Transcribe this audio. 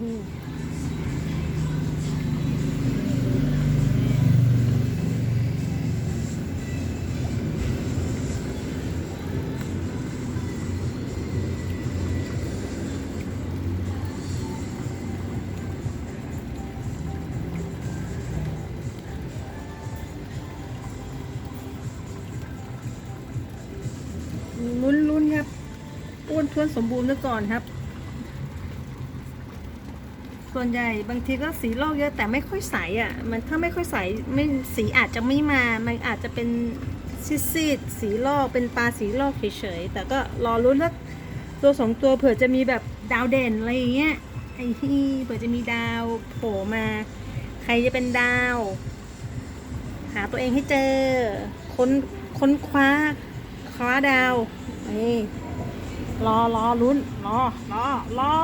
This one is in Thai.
ลุ้นลุ้นครับอ้วนท้วนสมบูรณ์ซะก่อนครับ ส่วนใหญ่บางทีก็สีลอกเยอะแต่ไม่ค่อยใสอะ มันถ้าไม่ค่อยใสไม่สีอาจจะไม่มา มันอาจจะเป็นซีดๆสีลอกเป็นปลาสีลอกเฉยๆแต่ก็รอรุ้นว่าตัวสองตัวเผื่อจะมีแบบดาวเด่นอะไรอย่างเงี้ยไอ้ที่เผื่อจะมีดาวโผล่มา ใครจะเป็นดาว หาตัวเองให้เจอ ค้นค้นคว้าคว้าดาวนี่รอรอลุ้นรอรอรอ